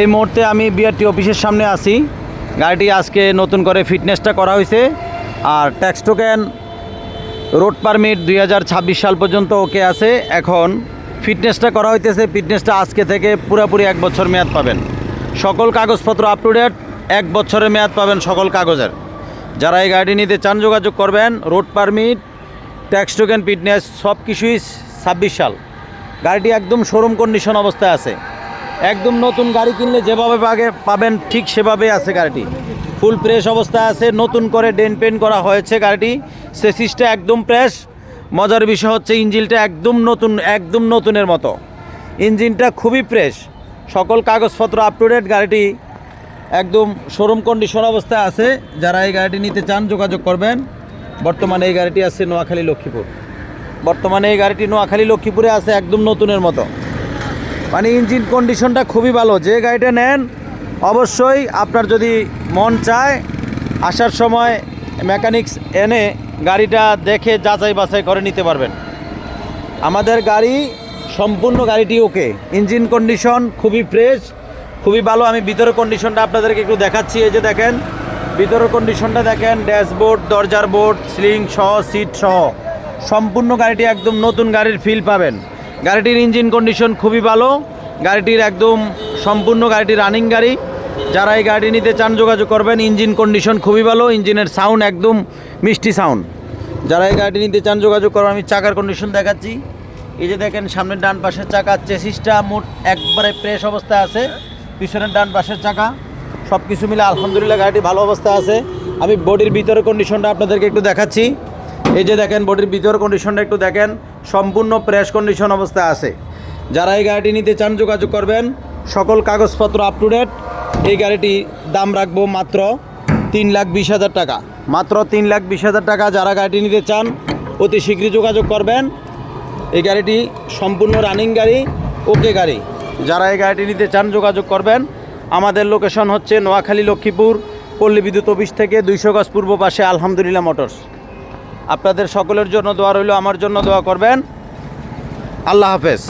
এই মুহূর্তে আমি বিআরটি অফিসের সামনে আছি। গাড়িটি আজকে নতুন করে ফিটনেসটা করা হয়েছে। আর ট্যাক্স টোকেন, রোড পারমিট দুই হাজার ছাব্বিশ সাল পর্যন্ত ওকে আছে। এখন ফিটনেসটা করা হইতেছে। ফিটনেসটা আজকে থেকে পুরোপুরি এক বছর মেয়াদ পাবেন। সকল কাগজপত্র আপ টু ডেট এক বছরের মেয়াদ পাবেন সকল কাগজের। যারা এই গাড়ি নিতে চান, যোগাযোগ করবেন। Road permit, tax token, fitness সব কিছুই ছাব্বিশ সাল। গাড়িটি একদম শোরুম কন্ডিশন অবস্থায় আছে। একদম নতুন গাড়ি কিনলে যেভাবে আগে পাবেন ঠিক সেভাবেই আছে গাড়িটি। ফুল ফ্রেশ অবস্থায় আছে, নতুন করে ডেন পেন করা হয়েছে গাড়িটি। সেসিসটা একদম ফ্রেশ মজার বিষয় হচ্ছে ইঞ্জিনটা একদম নতুন, একদম নতুনের মতো। ইঞ্জিনটা খুবই ফ্রেশ সকল কাগজপত্র আপ টু ডেট গাড়িটি একদম শোরুম কন্ডিশন অবস্থায় আছে। যারা এই গাড়িটি নিতে চান, যোগাযোগ করবেন। বর্তমানে এই গাড়িটি আছে নোয়াখালী লক্ষ্মীপুর বর্তমানে এই গাড়িটি নোয়াখালী লক্ষ্মীপুরে আছে, একদম নতুনের মতো। মানে ইঞ্জিন কন্ডিশনটা খুবই ভালো। যে গাড়িটা নেন, অবশ্যই আপনার যদি মন চায়, আসার সময় মেকানিক্স এনে গাড়িটা দেখে যাচাই বাছাই করে নিতে পারবেন। আমাদের গাড়ি সম্পূর্ণ গাড়িটি ওকে। ইঞ্জিন কন্ডিশন খুবই ফ্রেশ, খুবই ভালো। আমি ভিতরের কন্ডিশনটা আপনাদেরকে একটু দেখাচ্ছি। এই যে দেখেন, ভিতরের কন্ডিশনটা দেখেন, ড্যাশবোর্ড, দরজার বোর্ড, সিলিং সহ, সিট সহ। সম্পূর্ণ গাড়িটি একদম নতুন গাড়ির ফিল পাবেন। গাড়িটির ইঞ্জিন কন্ডিশন খুবই ভালো। গাড়িটির একদম সম্পূর্ণ গাড়িটি রানিং গাড়ি। যারা এই গাড়ি নিতে চান, যোগাযোগ করবেন। ইঞ্জিন কন্ডিশন খুবই ভালো, ইঞ্জিনের সাউন্ড একদম মিষ্টি সাউন্ড যারা এই গাড়িটি নিতে চান, যোগাযোগ করবেন। আমি চাকার কন্ডিশন দেখাচ্ছি। এই যে দেখেন, সামনের ডান পাশের চাকা চেসিসটা মোট একবারে ফ্রেশ অবস্থায় আছে। পিছনের ডান পাশের চাকা সব কিছু মিলে আলহামদুলিল্লাহ গাড়িটি ভালো অবস্থায় আছে। আমি বডির ভিতরের কন্ডিশনটা আপনাদেরকে একটু দেখাচ্ছি। এই যে দেখেন, বডির ভিতরের কন্ডিশনটা একটু দেখেন, সম্পূর্ণ প্রেস কন্ডিশন অবস্থায় আছে। যারা এই গাড়িটি নিতে চান, যোগাযোগ করবেন। সকল কাগজপত্র আপ টু ডেট এই গাড়িটি দাম রাখব মাত্র তিন লাখ বিশ হাজার টাকা। মাত্র তিন লাখ বিশ হাজার টাকা যারা গাড়িটি নিতে চান, অতি শীঘ্রই যোগাযোগ করবেন। এই গাড়িটি সম্পূর্ণ রানিং গাড়ি ওকে গাড়ি। যারা এই গাড়িটি নিতে চান, যোগাযোগ করবেন। আমাদের লোকেশন হচ্ছে নোয়াখালী লক্ষ্মীপুর, পল্লী বিদ্যুৎ অফিস থেকে দুইশো গজ পূর্ব পাশে আলহামদুলিল্লাহ মোটরস। আপনাদের সকলের জন্য দোয়া রইল আমার জন্য দোয়া করবেন। আল্লাহ হাফেজ।